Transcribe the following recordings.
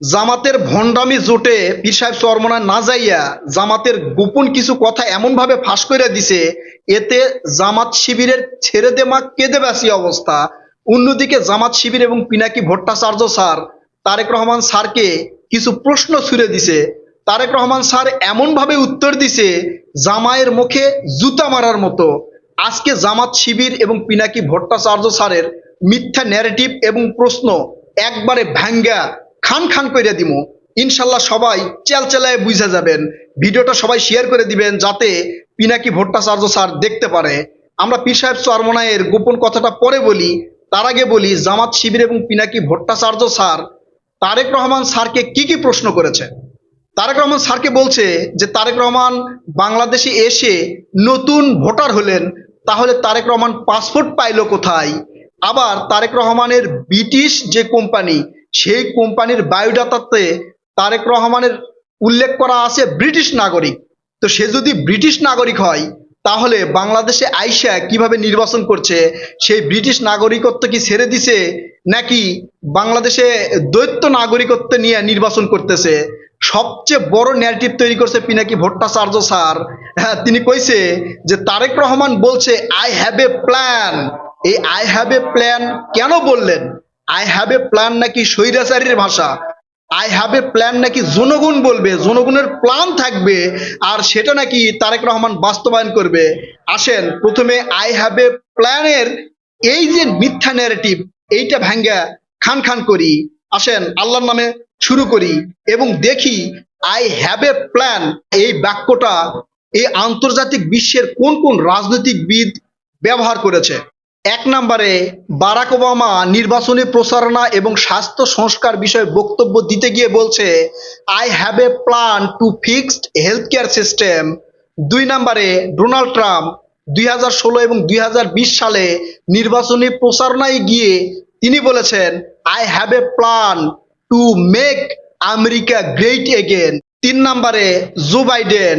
জামাতের ভণ্ডামি জোটে পীর সাহেব চরমনা না যাইয়া জামাতের গোপন কিছু কথা এমন ভাবে ফাঁস করে দিছে, এতে জামাত শিবিরের ছেড়ে দেমা কেঁদে বাসি অবস্থা। অন্যদিকে জামাত শিবির এবং পিনাকি ভট্টাচার্য স্যার, তারেক রহমান স্যারকে কিছু প্রশ্ন ছুড়ে দিছে। তারেক রহমান স্যার এমন ভাবে উত্তর দিছে জামায়ের মুখে জুতা মারার মতো। আজকে জামাত শিবির এবং পিনাকি ভট্টাচার্য স্যারের মিথ্যা ন্যারেটিভ এবং প্রশ্ন একবারে ভাঙ্গা। খান খান করে দিব ইনশাল্লাহ সবাই চেলচেলায় বুঝে যাবেন। ভিডিওটা সবাই শেয়ার করে দিবেন যাতে পিনাকি ভট্টাচার্য স্যার দেখতে পারে। আমরা পীর সাহেব চরমনায়ের গোপন কথাটা পরে বলি। তার আগে বলি, জামাত শিবির এবং পিনাকি ভট্টাচার্য স্যার তারেক রহমান স্যারকে কি কি প্রশ্ন করেছে? তারেক রহমান স্যারকে বলছে যে, তারেক রহমান বাংলাদেশে এসে নতুন ভোটার হলেন, তাহলে তারেক রহমান পাসপোর্ট পাইলো কোথায়? আবার তারেক রহমানের ব্রিটিশ যে কোম্পানি সেই কোম্পানির বায়োডাটাতে তারেক রহমানের উল্লেখ করা আছে ব্রিটিশ নাগরিক। তো সে যদি ব্রিটিশ নাগরিক হয়, তাহলে বাংলাদেশে আইসা কীভাবে নির্বাচন করছে? সেই ব্রিটিশ নাগরিকত্ব কি ছেড়ে দিছে? নাকি বাংলাদেশে দ্বৈত নাগরিকত্ব নিয়ে নির্বাচন করতেছে? সবচেয়ে বড় ন্যারেটিভ তৈরি করছে পিনাকি ভট্টাচার্য স্যার। হ্যাঁ তিনি কইছে যে তারেক রহমান বলছে আই হ্যাভ এ প্ল্যান এই আই হ্যাভ এ প্ল্যান কেন বললেন? আই হ্যাভ এ প্ল্যান নাকি স্বৈরাচারীর ভাষা? আই হ্যাভ এ প্ল্যান নাকি জনগণ বলবে? জনগণের প্ল্যান থাকবে আর সেটা নাকি তারেক রহমান বাস্তবায়ন করবে? আসেন, প্রথমে আই হ্যাভ এ প্ল্যানের এই যে মিথ্যা ন্যারেটিভ এইটা ভাঙ্গা খান খান করি। আসেন, আল্লাহর নামে শুরু করি এবং দেখি আই হ্যাভ এ প্ল্যান এই বাক্যটা এই আন্তর্জাতিক বিশ্বের কোন কোন রাজনৈতিকবিদ ব্যবহার করেছে। এক নম্বরে, বারাক ওবামা নির্বাচনী প্রচারণা এবং স্বাস্থ্য সংস্কার বিষয়ে বক্তব্য দিতে গিয়ে বলছে I have a plan to fixed health care system দুই নম্বরে, ডোনাল্ড ট্রাম্প দুই হাজার ষোলো এবং দুই হাজার বিশ সালে নির্বাচনী প্রচারণায় গিয়ে তিনি বলেছেন I have a plan to make America great again তিন নম্বরে, জো বাইডেন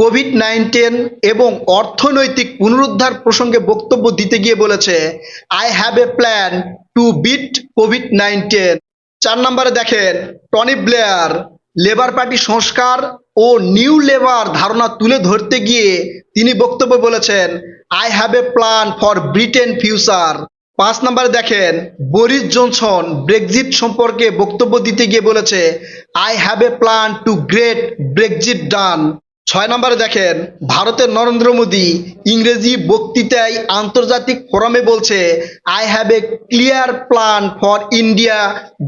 কোভিড নাইন্টিন এবং অর্থনৈতিক পুনরুদ্ধার প্রসঙ্গে বক্তব্য দিতে গিয়ে বলেছে I have a plan to beat covid nineteen. চার নম্বরে দেখেন, টনি ব্লেয়ার, লেবার পার্টি সংস্কার ও নিউ লেবার ধারণা তুলে ধরতে গিয়ে তিনি বক্তব্য বলেছেন I have a plan for Britain future পাঁচ নম্বরে দেখেন, বরিস জনসন ব্রেক্সিট সম্পর্কে বক্তব্য দিতে গিয়ে বলেছে I have a plan to great Brexit done ছয় নম্বরে দেখেন, ভারতের নরেন্দ্র মোদী ইংরেজি বক্তৃতায় আন্তর্জাতিক ফোরামে বলছে I have a clear plan for India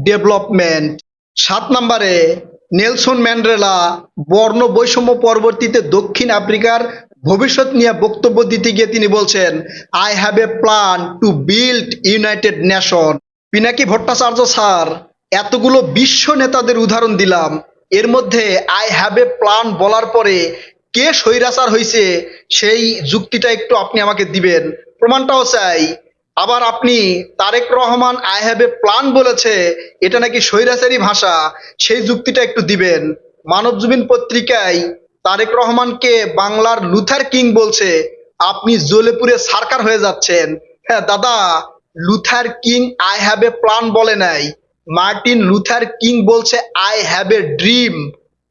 development সাত নম্বরে, নেলসন ম্যান্ডেলা বর্ণ বৈষম্য পরবর্তীতে দক্ষিণ আফ্রিকার ভবিষ্যৎ নিয়ে বক্তব্য দিতে গিয়ে তিনি বলছেন I have a plan to build united nation Pinaki Bhattacharya sir, এতগুলো বিশ্ব নেতাদের উদাহরণ দিলাম। এর মধ্যে আই হ্যাভ এ প্ল্যান বলার পরে কে স্বৈরাচার হয়েছে সেই যুক্তিটা একটু আপনি আমাকে দিবেন। প্রমাণটাও চাই, আবার আপনি Tarique Rahman I have a plan বলেছে, এটা নাকি স্বৈরাচারী ভাষা, সেই যুক্তিটা একটু দিবেন। মানবজীবন পত্রিকায় তারেক রহমানকে বাংলার লুথার কিং বলছে, আপনি জোলেপুরে সারকার হয়ে যাচ্ছেন। হ্যাঁ দাদা, Luther King I have a plan বলে নাই। মার্টিন লুথার কিং বলছে আই হ্যাভ এ ড্রিম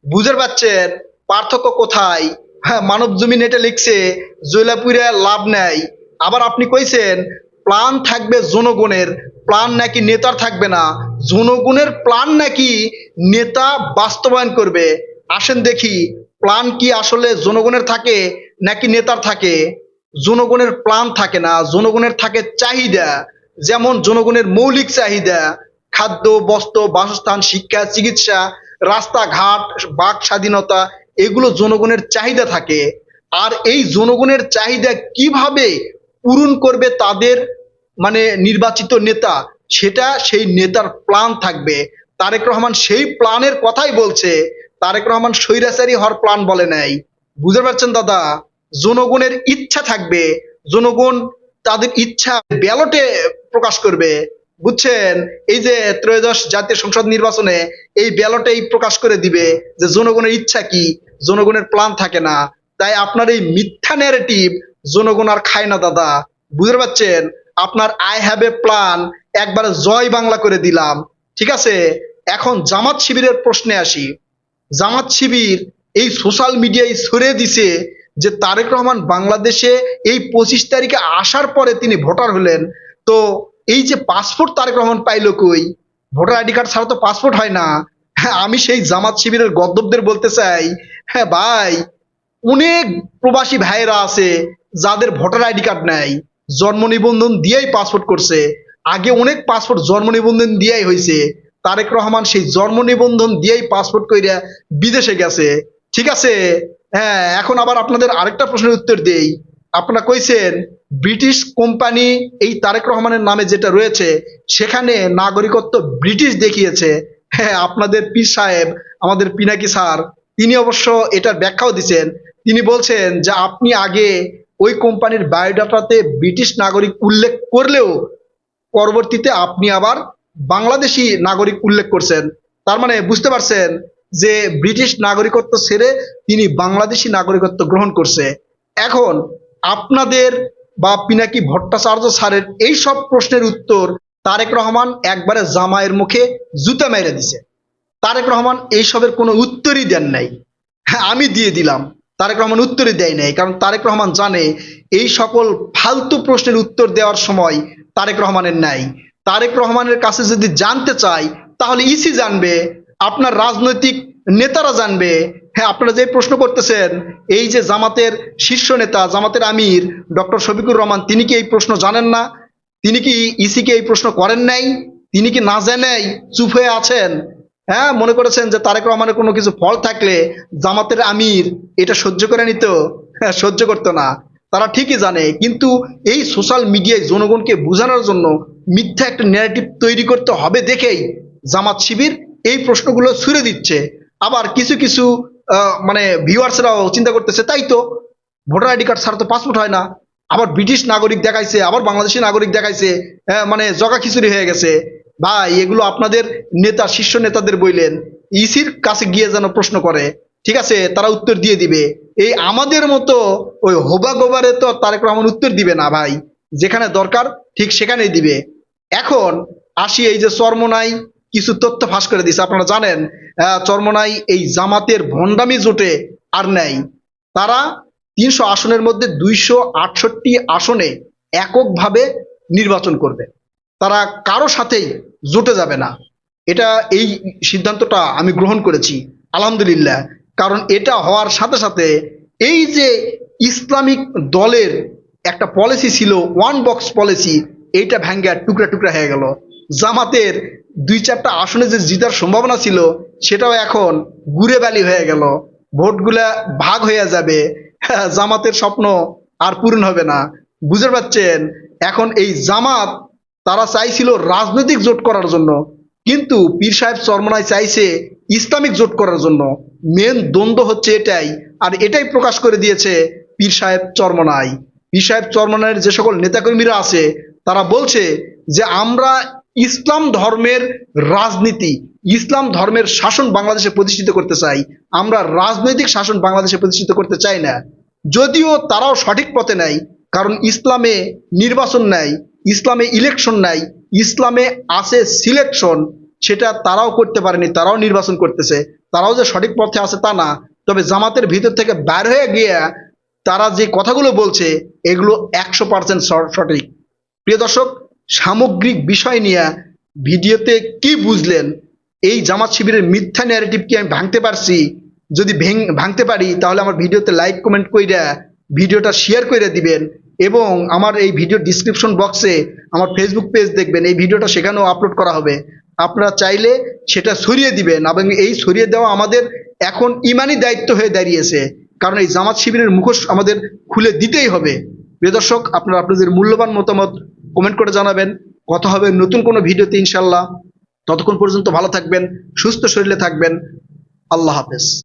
বুঝতে পারছেন পার্থক্য কোথায়? হ্যাঁ মানব জমিন এটা লিখছে জৈলাপুরে লাভ নাই। আবার আপনি কইছেন প্ল্যান থাকবে জনগণের প্ল্যান নাকি নেতার থাকবে না? জনগণের প্ল্যান নাকি নেতা বাস্তবায়ন করবে? আসেন দেখি প্ল্যান কি আসলে জনগণের থাকে নাকি নেতার থাকে? জনগণের প্ল্যান থাকে না, জনগণের থাকে চাহিদা। যেমন জনগণের মৌলিক চাহিদা খাদ্য, বস্ত্র, বাসস্থান, শিক্ষা, চিকিৎসা, রাস্তাঘাট, বাক স্বাধীনতা, এগুলো জনগণের চাহিদা থাকে। আর এই জনগণের চাহিদা কীভাবে পূরণ করবে তাদের মানে নির্বাচিত নেতা, সেটা সেই নেতার প্ল্যান থাকবে। তারেক রহমান সেই প্ল্যানের কথাই বলছে। তারেক রহমান স্বৈরাচারী হওয়ার প্ল্যান বলে নাই। বুঝতে পারছেন দাদা? জনগণের ইচ্ছা থাকবে। জনগণ তাদের ইচ্ছা ব্যালটে প্রকাশ করবে। বুঝছেন? এই যে ত্রয়োদশ জাতীয় সংসদ নির্বাচনে এই ব্যালটেই প্রকাশ করে দিবে যে জনগণের ইচ্ছা কি? জনগণের প্ল্যান থাকে না। তাই আপনার এই মিথ্যা ন্যারেটিভ জনগণ আর খায় না, দাদা। বুঝতে পারছেন? আপনার আই হ্যাভ এ প্ল্যান একবার জয় বাংলা করে দিলাম। ঠিক আছে? এখন জামাত শিবিরের প্রশ্নে আসি। জামাত শিবির এই সোশ্যাল মিডিয়ায় ছড়িয়ে দিছে যে তারেক রহমান বাংলাদেশে এই পঁচিশ তারিখে আসার পরে তিনি ভোটার হলেন। তো এই যে পাসপোর্ট তারেক রহমান পাইলো কই? ভোটার আইডি কার্ড ছাড়া তো পাসপোর্ট হয় না। হ্যাঁ আমি সেই জামাত শিবিরের গদ্দবদের বলতে চাই। হ্যাঁ ভাই, অনেক প্রবাসী ভাইয়েরা আছে যাদের ভোটার আইডি কার্ড নাই, জন্ম নিবন্ধন দিয়েই পাসপোর্ট করছে। আগে অনেক পাসপোর্ট জন্ম নিবন্ধন দিয়েই হয়েছে তারেক রহমান সেই জন্ম নিবন্ধন দিয়েই পাসপোর্ট কইরা বিদেশে গেছে। ঠিক আছে? হ্যাঁ এখন আবার আপনাদের আরেকটা প্রশ্নের উত্তর দেই। আপনারা কইছেন, ব্রিটিশ কোম্পানি এই তারেক রহমানের নামে যেটা রয়েছে, সেখানে নাগরিকত্ব ব্রিটিশ দেখিয়েছে। হ্যাঁ আপনাদের পীর সাহেব, আমাদের পিনাকি স্যার, তিনি অবশ্য এটার ব্যাখ্যাও দিচ্ছেন তিনি বলছেন যে আপনি আগে ওই কোম্পানির বায়োডাটাতে ব্রিটিশ নাগরিক উল্লেখ করলেও পরবর্তীতে আপনি আবার বাংলাদেশি নাগরিক উল্লেখ করছেন। তার মানে বুঝতে পারছেন যে ব্রিটিশ নাগরিকত্ব ছেড়ে তিনি বাংলাদেশি নাগরিকত্ব গ্রহণ করছে। এখন আপনাদের বা পিনাকি ভট্টাচার্য স্যারের এই সব প্রশ্নের উত্তর তারেক রহমান একবারে জামায়ের মুখে জুতা মেরে দিছে। তারেক রহমান এইসবের কোনো উত্তরই দেন নাই। হ্যাঁ আমি দিয়ে দিলাম। তারেক রহমান উত্তরই দেয় নাই, কারণ তারেক রহমান জানে এই সকল ফালতু প্রশ্নের উত্তর দেওয়ার সময় তারেক রহমানের নাই। তারেক রহমানের কাছে যদি জানতে চাই, তাহলে ইসি জানবে, আপনার রাজনৈতিক নেতারা জানবে হ্যাঁ আপনারা যে প্রশ্ন করতেছেন এই যে জামাতের শীর্ষ নেতা জামাতের আমির ডক্টর শফিকুর রহমান তিনি কি এই প্রশ্ন জানেন না? তিনি কি ইসিকে এই প্রশ্ন করেন নাই? তিনি কি না জেনেই? চুপ হয়ে আছেন? হ্যাঁ মনে করেছেন যে তারেক রহমানের কোনো কিছু ফল থাকলে জামাতের আমির এটা সহ্য করে নিত? হ্যাঁ, সহ্য করতো না। তারা ঠিকই জানে কিন্তু এই সোশ্যাল মিডিয়ায় জনগণকে বোঝানোর জন্য মিথ্যা একটা ন্যারেটিভ তৈরি করতে হবে দেখেই জামাত শিবির এই প্রশ্নগুলো ছুড়ে দিচ্ছে। আবার কিছু কিছু মানে ভিউয়ার্সরাও চিন্তা করতেছে তাই তো। ভোটার আইডি কার্ড ছাড়া তো পাসপোর্ট হয় না। আবার ব্রিটিশ নাগরিক দেখাইছে আবার বাংলাদেশি নাগরিক দেখাইছে হ্যাঁ, মানে জগা খিচুড়ি হয়ে গেছে। ভাই এগুলো আপনাদের নেতা শীর্ষ নেতাদের বইলেন। ইসির কাছে গিয়ে যেন প্রশ্ন করে ঠিক আছে তারা উত্তর দিয়ে দিবে। এই আমাদের মতো ওই হোবা গোবারে তো তারেক রহমান উত্তর দিবে না ভাই। যেখানে দরকার ঠিক সেখানেই দিবে। এখন আসি এই যে চর্মনাই কিছু তথ্য ফাঁস করে দিছে আপনারা জানেন চর্মনাই এই জামাতের ভণ্ডামি জোটে আর নেই। তারা তিনশো আসনের মধ্যে দুইশো আটষট্টি আসনে এককভাবে নির্বাচন করবে। তারা কারও সাথেই জোটে যাবে না। এটা এই সিদ্ধান্তটা আমি গ্রহণ করেছি, আলহামদুলিল্লাহ। কারণ এটা হওয়ার সাথে সাথে এই যে ইসলামিক দলের একটা পলিসি ছিল ওয়ান বক্স পলিসি এইটা ভেঙ্গে টুকরা টুকরা হয়ে গেল। জামাতের দুই চারটা আসনে যে জিতার সম্ভাবনা ছিল সেটাও এখন গুড়ে বালি হয়ে গেল। ভোটগুলা ভাগ হয়ে যাবে। হ্যাঁ, জামাতের স্বপ্ন আর পূরণ হবে না। বুঝতে পারছেন? এখন এই জামাত তারা চাইছিল রাজনৈতিক জোট করার জন্য। কিন্তু পীর সাহেব চরমনায় চাইছে ইসলামিক জোট করার জন্য। মেন দ্বন্দ্ব হচ্ছে এটাই। আর এটাই প্রকাশ করে দিয়েছে পীর সাহেব চরমনায়। পীর সাহেব চরমনায়ের যে সকল নেতাকর্মীরা আছে তারা বলছে যে আমরা ইসলাম ধর্মের রাজনীতি, ইসলাম ধর্মের শাসন বাংলাদেশে প্রতিষ্ঠিত করতে চাই। আমরা রাজনৈতিক শাসন বাংলাদেশে প্রতিষ্ঠিত করতে চাই না। যদিও তারাও সঠিক পথে নাই, কারণ ইসলামে নির্বাচন নাই, ইসলামে ইলেকশন নাই, ইসলামে আছে সিলেকশন সেটা তারাও করতে পারেনি, তারাও নির্বাচন করতেছে। তারাও যে সঠিক পথে আছে তা না, তবে জামাতের ভিতর থেকে বের হয়ে গিয়ে তারা যে কথাগুলো বলছে, এগুলো একশো পার্সেন্ট সঠিক। প্রিয় দর্শক সামগ্রিক বিষয় নিয়ে ভিডিওতে কি বুঝলেন? এই জামাত শিবিরের মিথ্যা ন্যারেটিভ কি আমি ভাঙতে পারছি? যদি ভাঙতে পারি, তাহলে আমার ভিডিওতে লাইক কমেন্ট কইরা ভিডিওটা শেয়ার করে দিবেন এবং আমার এই ভিডিও ডিসক্রিপশন বক্সে আমার ফেসবুক পেজ দেখবেন। এই ভিডিওটা সেখানেও আপলোড করা হবে। আপনারা চাইলে সেটা সরিয়ে দিবেন এবং এই সরিয়ে দেওয়া আমাদের এখন ইমানি দায়িত্ব হয়ে দাঁড়িয়েছে। কারণ এই জামাত শিবিরের মুখোশ আমাদের খুলে দিতেই হবে। প্রিয় দর্শক, আপনারা আপনাদের মূল্যবান মতামত কমেন্ট করে জানাবেন। কথা হবে নতুন কোনো ভিডিওতে ইনশাল্লাহ ততক্ষণ পর্যন্ত ভালো থাকবেন, সুস্থ শরীরে থাকবেন। আল্লাহ হাফেজ।